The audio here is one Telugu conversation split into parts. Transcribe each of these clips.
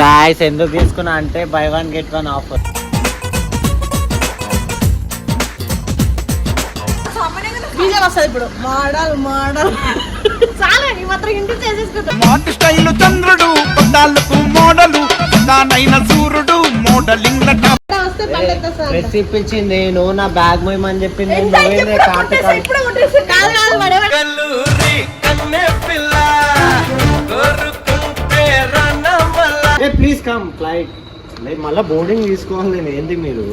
గాయస్ ఎందుకు తీసుకున్నా అంటే buy one get one offer ఇప్పుడు మోడల్ మోడల్ సూర్యుడు మోడలింగ్ రెసిపించింది నా బ్యాగ్ మోయమని చెప్పింది నువ్వే కన్నే పిల్ల ఏ ప్లీజ్ కమ్ ఫ్లైట్ లైక్ మళ్ళీ బోర్డింగ్ తీసుకోవాలి నేను ఏంటి మీరు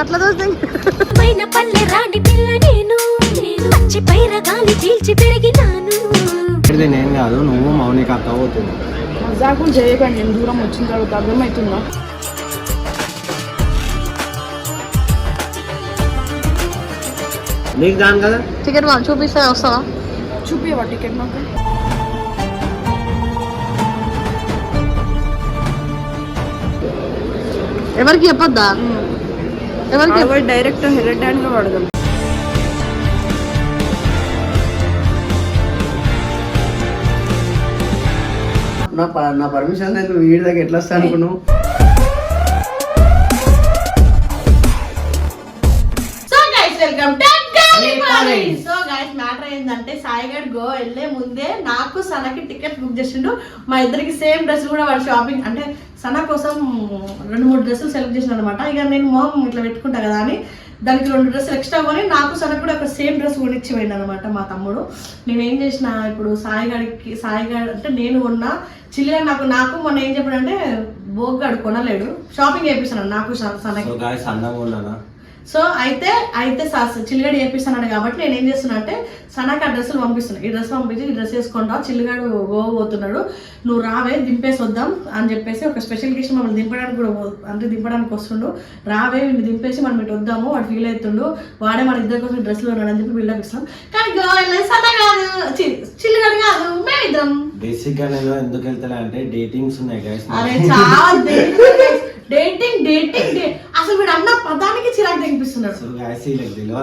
అట్లా పైన పల్లె రాణి పిల్ల నేను మంచి పైర గాలి చీల్చి పెరిగినాను నేను ఏం కాదు నువ్వు మౌనిక అక్క అవుతుంది మజాకు చేయకండి దూరం వచ్చిన తర్వాత అర్థమవుతుందా నీకు దాని కదా టికెట్ వాళ్ళు చూపిస్తే వస్తావా చూపివా టికెట్ మాకు ఎవరికి చెప్పొద్దా ఎవరికి ఎవరు డైరెక్ట్ హెరెడ్ హ్యాండ్ గా పడదాం నా పర్మిషన్ దగ్గర వీడి దగ్గర ఎట్లా వస్తా అనుకున్నావు అంటే సాయిగడ్ గో వెళ్ళే ముందే నాకు సనకి టికెట్ బుక్ చేసిండు మా ఇద్దరికి సేమ్ డ్రెస్ కూడా వాడు షాపింగ్ అంటే సన కోసం రెండు మూడు డ్రెస్సులు సెలెక్ట్ చేసిన అనమాట ఇక నేను మోహం ఇట్లా పెట్టుకుంటా కదా అని దానికి రెండు డ్రెస్సులు ఎక్స్ట్రా కొని నాకు సనకు కూడా ఒక సేమ్ డ్రెస్ కూడా పోయింది అనమాట మా తమ్ముడు నేనేం చేసిన ఇప్పుడు సాయిగాడికి సాయిగాడ్ అంటే నేను ఉన్న చిల్లర నాకు నాకు మొన్న ఏం చెప్పాడంటే బోగ్గాడు కొనలేడు షాపింగ్ చేపిస్తున్నాడు నాకు సనకి సో అయితే అయితే చేపిస్తాను చేపిస్తున్నాడు కాబట్టి నేను ఏం చేస్తున్నా అంటే సనాకి ఆ డ్రెస్సులు పంపిస్తున్నాను ఈ డ్రెస్ పంపించి ఈ డ్రెస్ వేసుకొని రా చిల్లిగాడు పోతున్నాడు నువ్వు రావే దింపేసి వద్దాం అని చెప్పేసి ఒక స్పెషల్ గెస్ట్ మమ్మల్ని దింపడానికి కూడా అంటే దింపడానికి వస్తుండు రావే వీళ్ళు దింపేసి మనం ఇటు వద్దాము వాడు ఫీల్ అవుతుండు వాడే మన ఇద్దరు కోసం డ్రెస్సులు ఉన్నాడు అని చెప్పి బిల్డప్ ఇస్తున్నాం కానీ గోవాలో కాదు చిల్లిగాడు కాదు మేమిద్దరం బేసిక్ గా నేను ఎందుకు వెళ్తాను అంటే డేటింగ్స్ ఉన్నాయి చాలా డేటింగ్ డేటింగ్ అసలు వీడు అన్న పదానికి చిరాకు తెగిపిస్తున్నాడు సో గాయస్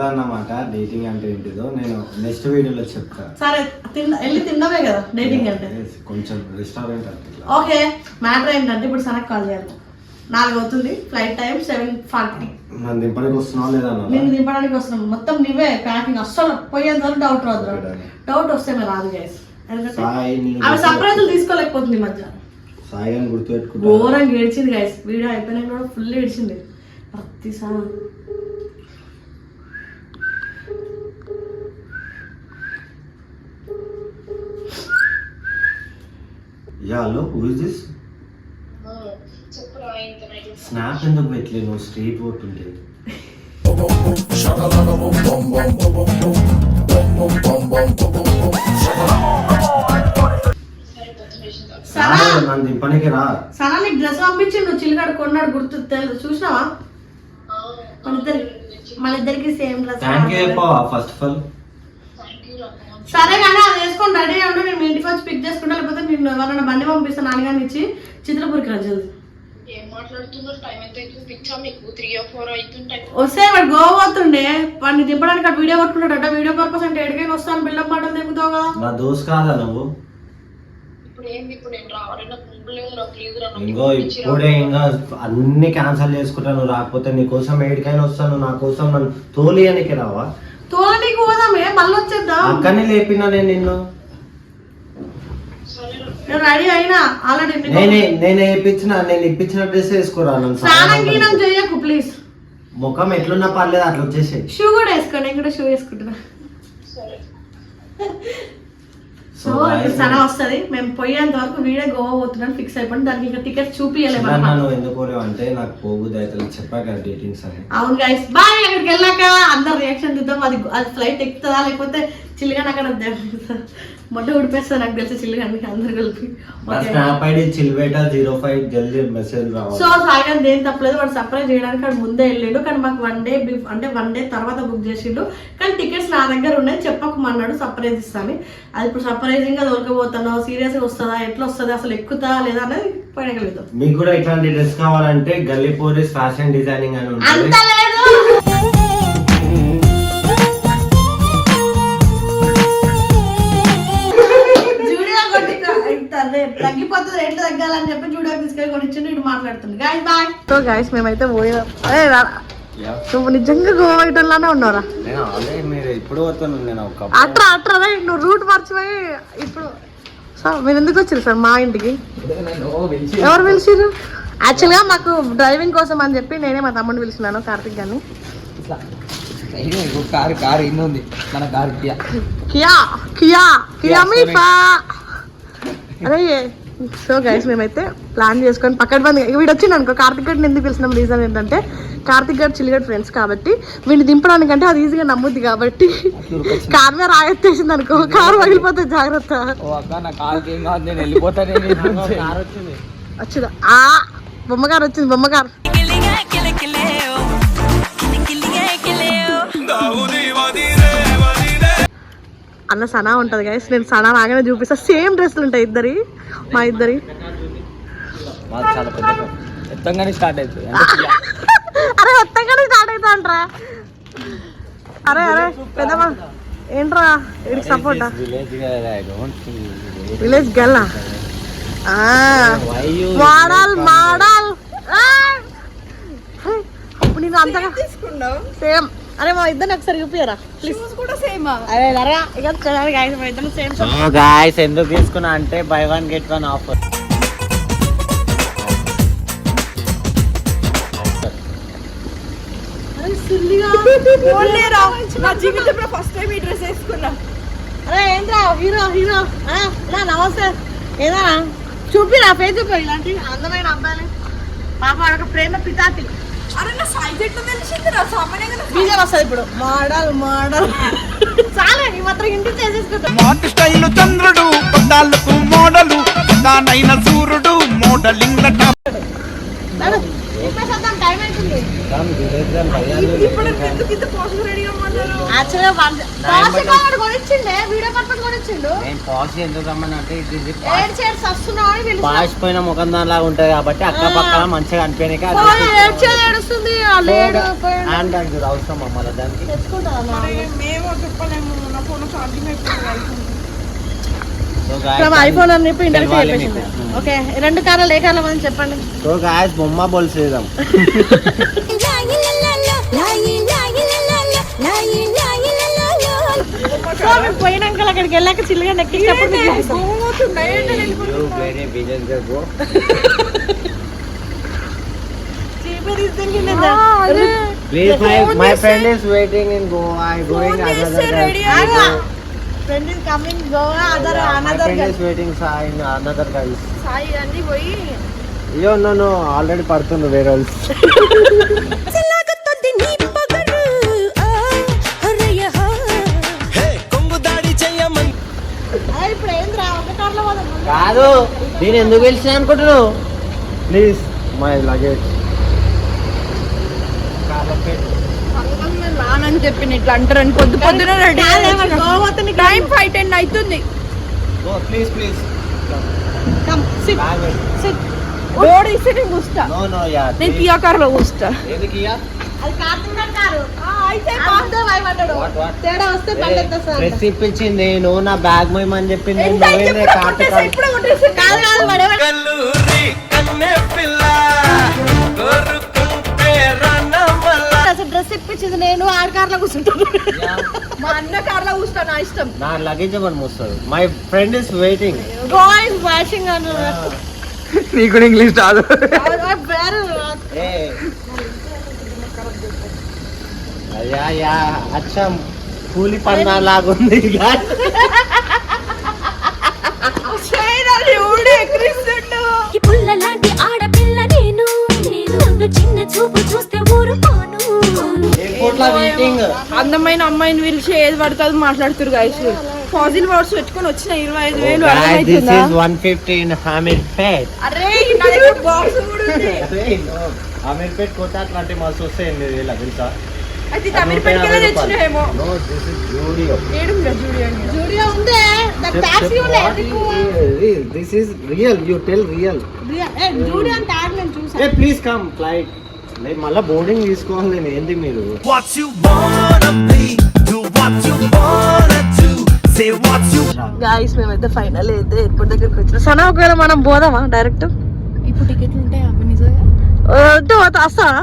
అన్నమాట డేటింగ్ అంటే ఏంటిదో నేను నెక్స్ట్ వీడియోలో చెప్తాను సరే తిన్న వెళ్ళి తిన్నామే కదా డేటింగ్ అంటే కొంచెం రెస్టారెంట్ ఓకే మ్యాటర్ ఏంటంటే ఇప్పుడు సనక్ కాల్ చేయాలి నాలుగు అవుతుంది ఫ్లైట్ టైం సెవెన్ ఫార్టీ నన్ను దింపడానికి వస్తున్నావు లేదా నేను దింపడానికి వస్తున్నాను మొత్తం నీవే ప్యాకింగ్ అస్సలు పోయేంత వరకు డౌట్ రాదు డౌట్ వస్తే మేము రాదు గైస్ అవి తీసుకోలేకపోతుంది మధ్య సాయం గుర్తుపెట్టుకుంటా ఘోరంగా ఏడ్చింది గైస్ వీడియో అయిపోయినాక కూడా ఫుల్ ఏడ్చింది ప్రతి song yeah hello who is this snap ఎందుకు పెట్టలే నువ్వు స్ట్రీట్ పోతుంటే షకలక బొం బొం బొం బొం బొం బొం బొం బొం బొం పనికి రా నీకు డ్రెస్ పంపించిండు చిలుగాడు కొన్నాడు గుర్తు చూసినావా మనిద్దరి మనిద్దరికి సేమ్ డ్రెస్ ఫస్ట్ సరే కానీ అది వేసుకొని రెడీ ఉండు నేను ఇంటికి వచ్చి పిక్ చేసుకుంటా లేకపోతే నేను ఎవరైనా బండి పంపిస్తాను నాన్నగారిని ఇచ్చి చిత్రపురికి రా వస్తే వాడు గోవా పోతుండే వాడిని దింపడానికి వీడియో కొట్టుకుంటాడట వీడియో పర్పస్ అంటే ఎడికైనా వస్తాను బిల్డప్ మాటలు దింపుతావు కదా దోస్ కాదా నువ్వు ఇంకో ఇప్పుడే ఇంకా అన్ని క్యాన్సిల్ చేసుకుంటాను రాకపోతే నీ కోసం ఏడికైనా వస్తాను నా కోసం నన్ను తోలియనికి రావా తోలనీకి పోదామే మళ్ళీ వచ్చేద్దా అక్కడనే లేపినా నేను నిన్ను నేను అయినా ఆల్రెడీ నేను ఇప్పించిన నేను ఇప్పించిన డ్రెస్ వేసుకోరా చేయకు ప్లీజ్ ముఖం ఎట్లున్నా పర్లేదు అట్లా వచ్చేసి షూ కూడా వేసుకోండి నేను షూ వేసుకుంటున్నా సో చాలా వస్తుంది మేము పోయేంత వరకు వీడే గోవా పోతున్నాను ఫిక్స్ అయిపోయి దానికి ఇంకా టికెట్ చూపించలేదు అవును గైస్ బాయ్ అక్కడికి వెళ్ళాక అందరు రియాక్షన్ చూద్దాం అది అది ఫ్లైట్ ఎక్కుతుందా లేకపోతే చిల్లిగా అక్కడ మొట్ట ఊడిపేస్తా నాకు తెలిసి చిల్లు కనుక అందరు కలిపి నా స్నాప్ ఐడి చిల్వేట జీరో ఫైవ్ జల్దీ మెసేజ్ సో సాయినాథ్ దేని తప్పలేదు వాడు సర్ప్రైజ్ చేయడానికి వాడు ముందే వెళ్ళాడు కానీ మాకు వన్ డే అంటే వన్ డే తర్వాత బుక్ చేసిండు కానీ టికెట్స్ నా దగ్గర ఉన్నాయి చెప్పకమన్నాడు సర్ప్రైజ్ ఇస్తాను అది ఇప్పుడు సర్ప్రైజింగ్ గా దొరకబోతున్నావు సీరియస్ గా వస్తుందా ఎట్లా వస్తుంది అసలు ఎక్కుతా లేదా అనేది పడగలుగుతాం మీకు కూడా ఇట్లాంటి డ్రెస్ కావాలంటే గల్లీపూరి ఫ్యాషన్ డిజైనింగ్ అని ఉంటుంది రేట్లు తగ్గాలని చెప్పి తీసుకెళ్ళి కొనిచ్చిండు ఇటు మాట్లాడుతుంది బాయ్ సో గాయస్ మేమైతే పోయేదాం నువ్వు నిజంగా ఉన్నారా ఇప్పుడు అట్రా అట్రా నువ్వు రూట్ మర్చిపోయి ఇప్పుడు సార్ మీరు ఎందుకు వచ్చారు సార్ మా ఇంటికి ఎవరు పిలిచిర్రు యాక్చువల్గా మాకు డ్రైవింగ్ కోసం అని చెప్పి నేనే మా తమ్ముడిని పిలిచినాను కార్తిక్ గారిని కారు కారు ఇన్ని మన car Kia Kia Kia Kia so guys మేమైతే ప్లాన్ చేసుకొని పక్కన బంద్ వీడు వచ్చింది అనుకో కార్తిక్ గడిని ఎందుకు పిలిచిన రీజన్ ఏంటంటే కార్తిక్ గారు చిల్లిగడ్ ఫ్రెండ్స్ కాబట్టి వీడిని దింపడానికంటే అది ఈజీగా నమ్ముద్ది కాబట్టి కార్ మీద రాయొచ్చేసింది అనుకో కారు వదిలిపోతే జాగ్రత్త వచ్చింది ఆ బొమ్మగారు వచ్చింది బొమ్మగారు అన్న సనా ఉంటుంది గాయస్ నేను సనా రాగానే చూపిస్తా సేమ్ డ్రెస్లు ఉంటాయి ఇద్దరి మా ఇద్దరి స్టార్ట్ అవుతుంది అరే ఉత్తగానే స్టార్ట్ అవుతా అంట్రా అరే అరే పెద్దమ్మా ఏంట్రా వీడికి సపోర్ట్ విలేజ్ గల్లా వాడాల్ మాడాల్ అప్పుడు నేను అంతగా సేమ్ అరే మా ఇద్దరు ఒకసారి చూపియరా ప్లీజ్ కూడా సేమ్ అరే ఇక ఇద్దరు సేమ్ గాయస్ ఎందుకు తీసుకున్నా అంటే buy one get one offer నా ఫస్ట్ టైం ఈ డ్రెస్ అరే హీరో హీరో నా నమస్తే చూపిరా పేరు చూపి ఇలాంటి అందమైన అబ్బాయి పాప ఒక ప్రేమ పితాతి మోడల్ మోడల్ చాలా మాత్రం ఇంటి చంద్రుడు పద్దాలకు మోడలు దానైన సూర్యుడు మోడలింగ్ పాసిపోయిన ముఖం లాగా ఉంటది కాబట్టి అక్క పక్కన మంచిగా అనిపోయినాక అవసరం మమ్మల్ని దానికి ఫ్రమ్ ఐఫోన్ ఇంటర్వ్యూ అయిపోయింది ఓకే రెండు కార్లు ఏ కార్ల గురించి చెప్పండి బొమ్మ బోల్ శ్రీరామ్ సో పోయినాక అక్కడికి వెళ్ళాక చిల్లుగా నెక్కించినప్పుడు మీకు friend is coming other another guys waiting Sai another guys Sai అన్ని పోయి అయ్యో నన్ను ఆల్రెడీ పడుతుంది వేరే కాదు నేను ఎందుకు గెలిచిన అనుకుంటున్నావు ప్లీజ్ మై లగేజ్ అని చెప్పి ఇట్లా అంటారు అని పొద్దు పొద్దున రెడీ టైం ఫైవ్ టెన్ అవుతుంది ఇస్తే నేను కూస్తా నేను కియా కార్ లో కూస్తా నా బ్యాగ్ మోయమని చెప్పింది కన్నే పిల్ల డ్రెస్ ఇప్పించింది నేను ఆడ కార్లో కూర్చుంటాను మా అన్న కార్లో కూర్చుంటాను నా ఇష్టం నా లగేజ్ మనం వస్తుంది my friend is waiting bye washing అన్నారు నీకు ఇంగ్లీష్ రాదు అయ్యా యా అచ్చా కూలి పన్నా లాగుంది పుల్ల ఆడ చూపు చూస్తే ఊరుకోను అందమైన అమ్మాయిని పిలిచి ఏది పడుతుంది మాట్లాడుతారు గైస్ ఫాజిల్ వాడ్స్ పెట్టుకొని వచ్చిన ఇరవై ఐదు వేలు వన్ oh, అట్లాంటి ఎనిమిది వేలు తెలుసా ప్లీజ్ కమ్ ఫ్లైట్ లేదు మళ్ళీ బోర్డింగ్ తీసుకోవాలి నేను ఏంటి మీరు గాయస్ మేమైతే ఫైనల్ అయితే ఎయిర్పోర్ట్ దగ్గరికి వచ్చిన సనా ఒకవేళ మనం పోదామా డైరెక్ట్ ఇప్పుడు టికెట్లు ఉంటాయి నిజంగా వస్తావా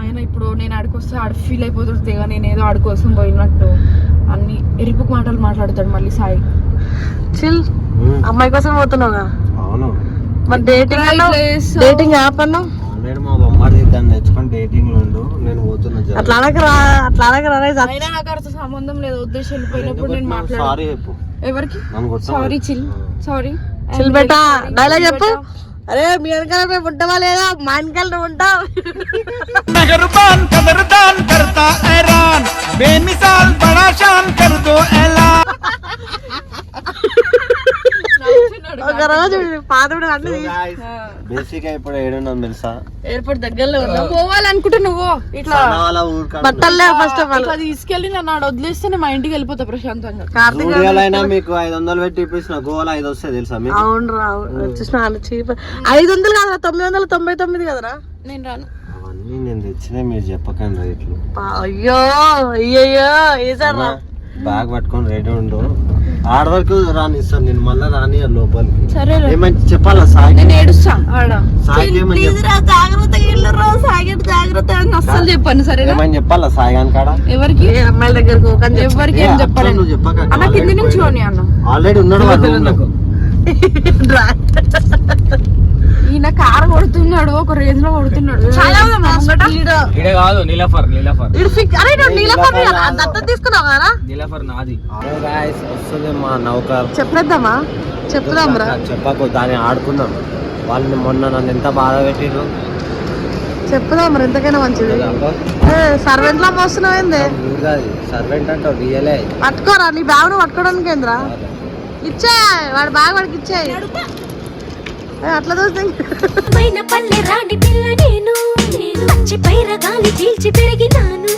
ఆయన ఇప్పుడు నేను ఆడికొస్తే ఆడ ఫీల్ అయిపోతుంది తెగ నేను ఏదో ఆడుకోసం పోయినట్టు అన్ని ఎరుపు మాటలు మాట్లాడతాడు మళ్ళీ సాయి చిల్ అమ్మాయి కోసం పోతున్నావుగా అవును మరి డేటింగ్ డేటింగ్ యాప్ అన్నావు అట్లా అట్లా సంబంధం లేదు ఉద్దేశం వెళ్ళిపోయినప్పుడు నేను sorry sorry chill sorry chill బెట చెప్పు అరే మీ వెనకాల మేము ఉంటావా లేదా మా వెనకాల ఉంటాం ఒక రోజు పాదముడు అట్లా బేసిక్ గా ఇప్పుడు ఏడున్నాం తెలుసా ఎయిర్పోర్ట్ దగ్గరలో ఉన్నాం పోవాలనుకుంటే నువ్వు ఇట్లా బట్టలే ఫస్ట్ ఆఫ్ ఆల్ అది తీసుకెళ్ళి నన్ను ఆడ వదిలేస్తే మా ఇంటికి వెళ్ళిపోతా ప్రశాంతంగా కార్తీక మీకు ఐదు వందలు పెట్టి ఇప్పించిన గోవాలో ఐదు వస్తాయి తెలుసా అవును రా వచ్చేసిన చీప్ ఐదు వందలు కాదు తొమ్మిది వందల తొంభై తొమ్మిది కదరా నేను రాను అవన్నీ నేను తెచ్చినా మీరు చెప్పకండి రేట్లు అయ్యో అయ్యో ఏసారా బ్యాగ్ పట్టుకొని రెడీ ఉండు ఆడవరకు రాని రానిస్తాను నేను మళ్ళీ రాని లోపలికి చెప్పాలా సాగి జాగ్రత్త అని సరే చెప్పాలా సాయి గాని కాడ ఎవరికి ఎవరికి ఏం చెప్పాలి ఆల్రెడీ ఉన్నాడు కొడుతున్నాడు ఒక రేంజ్ లో కొడుతున్నాడు చాలా ఇడే కాదు నీలఫర్ నీలఫర్ ఇడు ఫిక్ అరే ఇడు నీలఫర్ దత్తం తీసుకున్నావు కదా నీలఫర్ నాది గాయ్స్ వస్తుంది మా నౌక చెప్పేద్దామా చెప్దాం రా చెప్పకు దాన్ని ఆడుకుందాం వాళ్ళని మొన్న నన్ను ఎంత బాధ పెట్టిరు చెప్పుదాం మరి ఎంతకైనా మంచిది సర్వెంట్ లా మోస్తున్నావు ఏంది సర్వెంట్ అంటే రియలే పట్టుకోరా నీ బ్యాగ్ పట్టుకోవడానికి ఏంద్రా ఇచ్చే వాడు బ్యాగ్ వాడికి ఇచ్చేయి అట్లా చూస్తే పల్లె రాణి పిల్ల నేను గాలి పీల్చి పెరిగినాను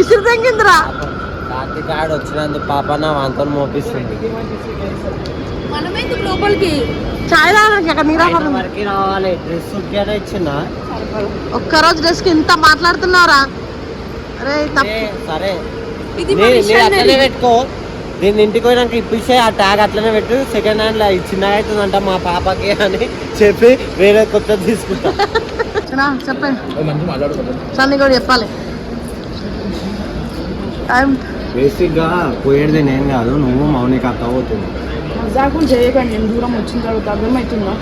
ఇసురు తగ్గిందిరా కార్తీకాడు వచ్చినందుకు పాప నా వంతను మోపిస్తుంది లోపలికి చాయ్ తాగడానికి అక్కడ నీరాహారం వరకు రావాలి డ్రెస్ ఒక్కరోజు డ్రెస్ కి ఇంత మాట్లాడుతున్నారా అరే సరే ఇది పెట్టుకో నేను ఇంటికి పోయినాక ఇప్పిస్తే ఆ ట్యాగ్ అట్లనే పెట్టు సెకండ్ హ్యాండ్ అది చిన్నగా అవుతుందంట మా పాపకి అని చెప్పి వేరే కొత్త తీసుకుంటా చెప్పండి కూడా చెప్పాలి పోయేది నేను కాదు నువ్వు మౌనిక అత్త అవుతుంది చేయకండి దూరం వచ్చిన తర్వాత అర్థమవుతుందా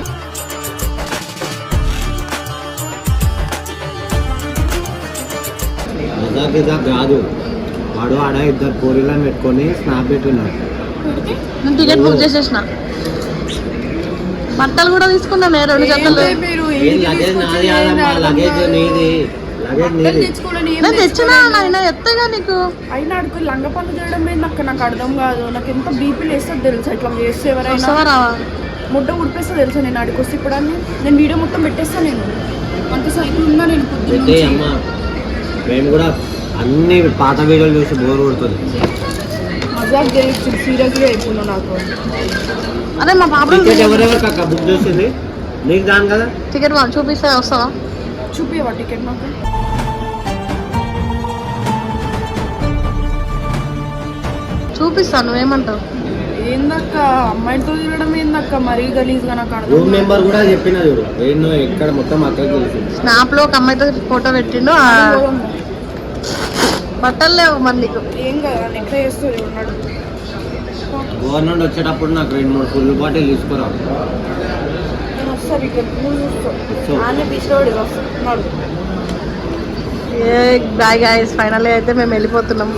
కాదు వాడు ఆడ ఇద్దరు పోలీలను పెట్టుకొని స్నాప్ పెట్టున్నాడు టికెట్ బుక్ చేసేసిన బట్టలు కూడా తీసుకున్నా నేను రెండు జతలు లగేజ్ నీది నేను ఎత్తగా నీకు అయినా అడుగు నాకు నాకు అర్థం కాదు నాకు ఎంత తెలుసు చేస్తే ఎవరైనా ముడ్డ ఉడిపేస్తా తెలుసా నేను అడుకొస్తే ఇప్పుడు అని నేను వీడియో మొత్తం పెట్టేస్తా నేను అంత సైకిల్ ఉందా నేను కూడా అన్ని పాత వీడియోలు చూసి బోర్ కొడుతుంది సీరియస్గా అయిపోయినా నాకు అదే మా పాప టికెట్ ఎవరెవరు కాక బుక్ చేసింది నీకు దాని కదా టికెట్ వాళ్ళు చూపిస్తే వస్తావా చూపివా టికెట్ మాకు చూపిస్తాను ఏమంటావు ఏందక్క అమ్మాయితో తిరగడం ఏందక్క మరీ గలీజ్ గా నాకు అర్థం రూమ్ నెంబర్ కూడా చెప్పిన చూడు ఎక్కడ మొత్తం అక్కడ స్నాప్ లో ఒక అమ్మాయితో ఫోటో పెట్టిండు బట్టలు లేవు మన నీకు ఏం కదా ఎట్లా చేస్తూ ఉన్నాడు గోవా వచ్చేటప్పుడు నాకు రెండు మూడు ఫుల్ బాటిల్ తీసుకురా వస్తారు ఇక్కడ నాన్న పిచ్చోడు వస్తున్నాడు ఏ బాయ్ గాయస్ ఫైనల్ అయితే మేము వెళ్ళిపోతున్నాం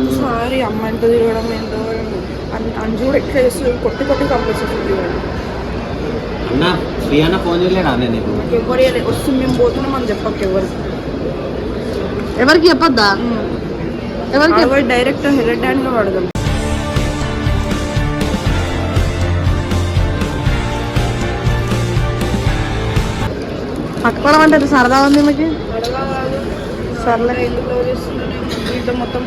ఒకసారి అమ్మ ఎంత తిరగడం ఏంటో అంజూడు ఎట్లా చేస్తుంది కొట్టి కొట్టి కంప్లీట్ చేస్తుంది అన్న శ్రీ అన్న ఫోన్ చేయలేడా నేను వస్తుంది మేము పోతున్నాం అని చెప్పక ఎవరు ఎవరికి చెప్పొద్దా ఎవరికి డైరెక్ట్ హెడ్ హ్యాండ్ గా అంటే సరదా ఉంది మీకు సర్లే మొత్తం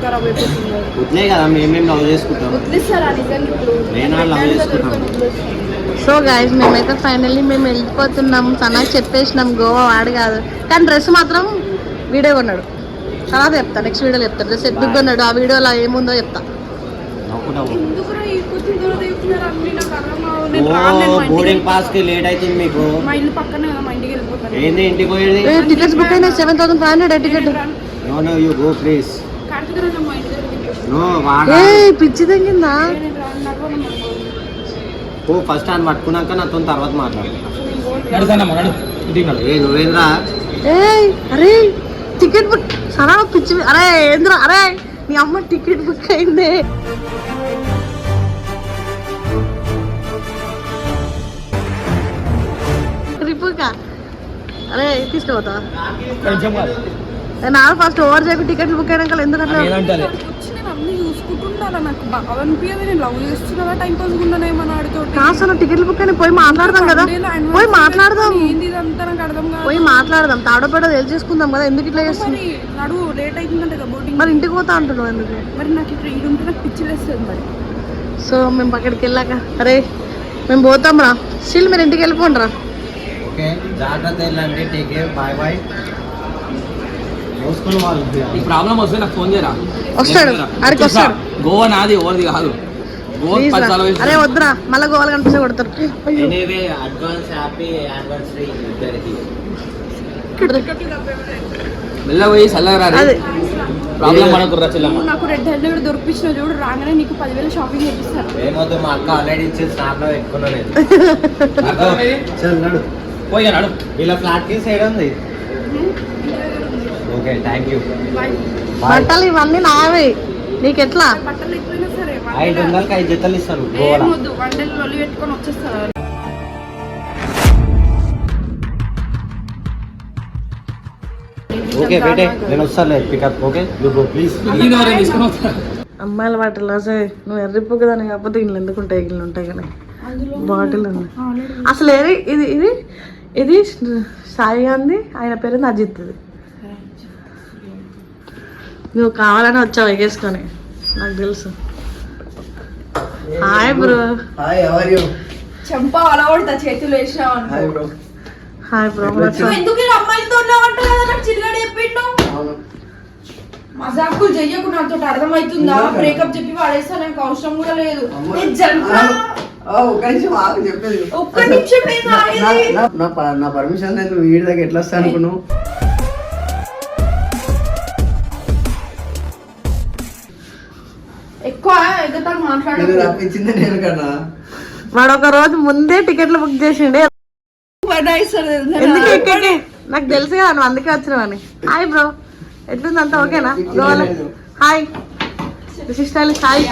సో గాయస్ మేమైతే ఫైనల్లీ మేము వెళ్ళిపోతున్నాం సనా చెప్పేసినాం గోవా వాడు కాదు కానీ డ్రెస్ మాత్రం వీడే కొన్నాడు తర్వాత చెప్తా నెక్స్ట్ వీడియోలో చెప్తాను జస్ట్ ఎందుకు అన్నాడు ఆ వీడియోలో ఏముందో చెప్తా పాస్ కి మీకు టికెట్స్ బుక్ అయినా seven thousand five hundred ticket you go please no పిచ్చి తగ్గిందా ఓ ఫస్ట్ ఆయన పట్టుకున్నాక నాతో తర్వాత మాట్లాడు ఏ నువ్వేంద్రా ఏ టికెట్ బుక్ సరా పిచ్చి అరే ఏంద్ర అరే మీ అమ్మ టికెట్ బుక్ అయింది ట్రిప్కా అరే తీసుకుపోతా నా ఫస్ట్ ఓవర్ చేయకు టికెట్ బుక్ అయినాక ఎందుకంటే చేసుకుంటున్నాను నాకు బాగా అనిపించదు నేను లవ్ చేస్తున్నానా టైం పాస్ ఉన్నాను ఏమన్నా ఆడుతుంటే అసలు టికెట్ బుక్ అని పోయి మాట్లాడదాం కదా పోయి మాట్లాడదాం ఏంది ఇదంతా నాకు అర్థం కాదు పోయి మాట్లాడదాం తాడపడ తెలిసి చేసుకుందాం కదా ఎందుకు ఇట్లా చేస్తుంది నడు లేట్ అవుతుందంట కదా బోటింగ్ మరి ఇంటికి పోతా అంటున్నావు ఎందుకు మరి నాకు ఇక్కడ ఇది ఉంటే నాకు వేస్తుంది మరి సో మేము అక్కడికి వెళ్ళాక అరే మేము పోతాం రా స్టిల్ మీరు ఇంటికి వెళ్ళిపోండి రా ఓకే జాగ్రత్త వెళ్ళండి టేక్ కేర్ బాయ్ బాయ్ ఈ ప్రాబ్లం వస్తే నాకు ఫోన్ చేయరా వస్తాడు అరకు వస్తాడు గోవా నాది ఎవరిది కాదు అరే వద్దురా మళ్ళీ గోవాలు కనిపిస్తే కొడతారు అడ్వాన్స్ హ్యాపీ అడ్వాన్స్ ఫ్రీ మెల్లగా పోయి చల్లగా ప్రాబ్లం పడకుర్రా నాకు రెడ్ హ్యాండ్ కూడా చూడు రాగానే నీకు పదివేలు షాపింగ్ చేపిస్తారు మా అక్క ఆల్రెడీ ఇచ్చేది స్నాప్లో పెట్టుకున్నాను పోయి నడు వీళ్ళ ఫ్లాట్ కి ఉంది బట్టలు ఇవన్నీ నావి నీకు ఎట్లా ఐదు వందలకి ఐదు జతలు ఇస్తారు ఓకే బేటే నేను వస్తాను పికప్ ఓకే అమ్మాయిల వాటిలో అసలు నువ్వు ఎర్రిపోక కదా కాకపోతే ఇల్లు ఎందుకు ఉంటాయి ఇల్లు ఉంటాయి కానీ బాటిల్ ఉంది అసలు ఏది ఇది ఇది ఇది సాయి గాంధీ ఆయన పేరు అజిత్ నువ్వు కావాలని వచ్చావు ఎగేసుకొని నాకు తెలుసు hi bro hi ever you చెంప అలవడతా చేతులు వేసావు హాయ్ బ్రో హాయ్ బ్రో నువ్వు ఎందుకు ఇలా అమ్మాయిలతో ఉన్నావు అంట కదా నాకు చిల్లడ చెప్పిండు మజాకు చెయ్యకు నాతో అర్థమవుతుందా బ్రేకప్ చెప్పి వాడేస్తా నాకు అవసరం కూడా లేదు నేను జరుపురా ఒక్క నిమిషం నా పర్మిషన్ లేదు వీడి దగ్గర ఎట్లా వస్తా అనుకున్నావు వాడు ఒక రోజు ముందే టికెట్లు బుక్ చేసిండే ఎందుకు నాకు తెలుసు కదా నువ్వు అందుకే వచ్చినావని హాయ్ బ్రో ఎట్లుంది అంతా ఓకేనా గోవాలో హాయ్ విశిష్టాలు హాయ్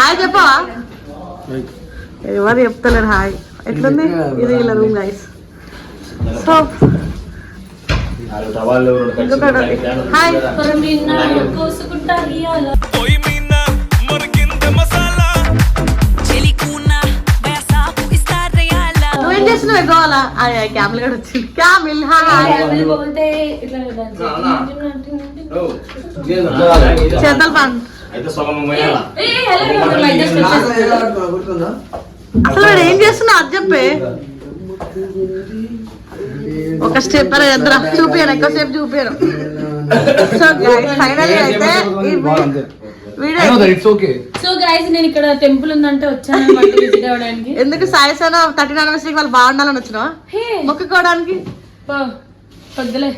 హాయ్ చెప్పవా ఎవరు చెప్తలేరు హాయ్ ఎట్లుంది ఇది ఇలా రూమ్ గైస్ సో హాయ్ అసలు ఏం చేస్తున్నా అది చెప్పే ఒక స్టెప్ చూపాను ఎక్కువసేపు చూపాను సో ఫైనల్ అయితే సో గైస్ నేను ఇక్కడ టెంపుల్ ఉందంటే వచ్చాను ఎందుకు సాయి సన థర్టీన్ అనివర్సరీకి వాళ్ళు బాగుండాలని వచ్చినా మొక్కుకోవడానికి పొద్దులే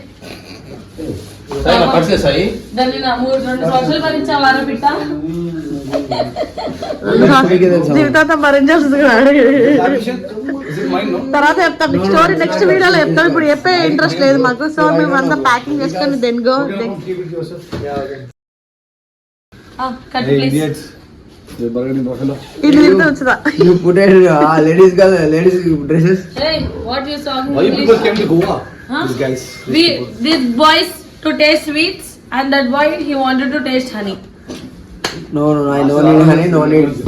దాన్ని నా జీవితాంతం భరించాల్సింది తర్వాత చెప్తాం స్టోరీ నెక్స్ట్ వీడియోలో చెప్తాం ఇప్పుడు చెప్పే ఇంట్రెస్ట్ లేదు మాకు సో మేము అంతా ప్యాకింగ్ చేసుకొని then go Cut hey, please. Idiots. You put it uh, uh, ladies dresses. Hey, what you saw? Why people came to Goa? Huh? These guys. These boys to taste sweets and that boy he wanted to taste honey. No, I don't need honey, no need.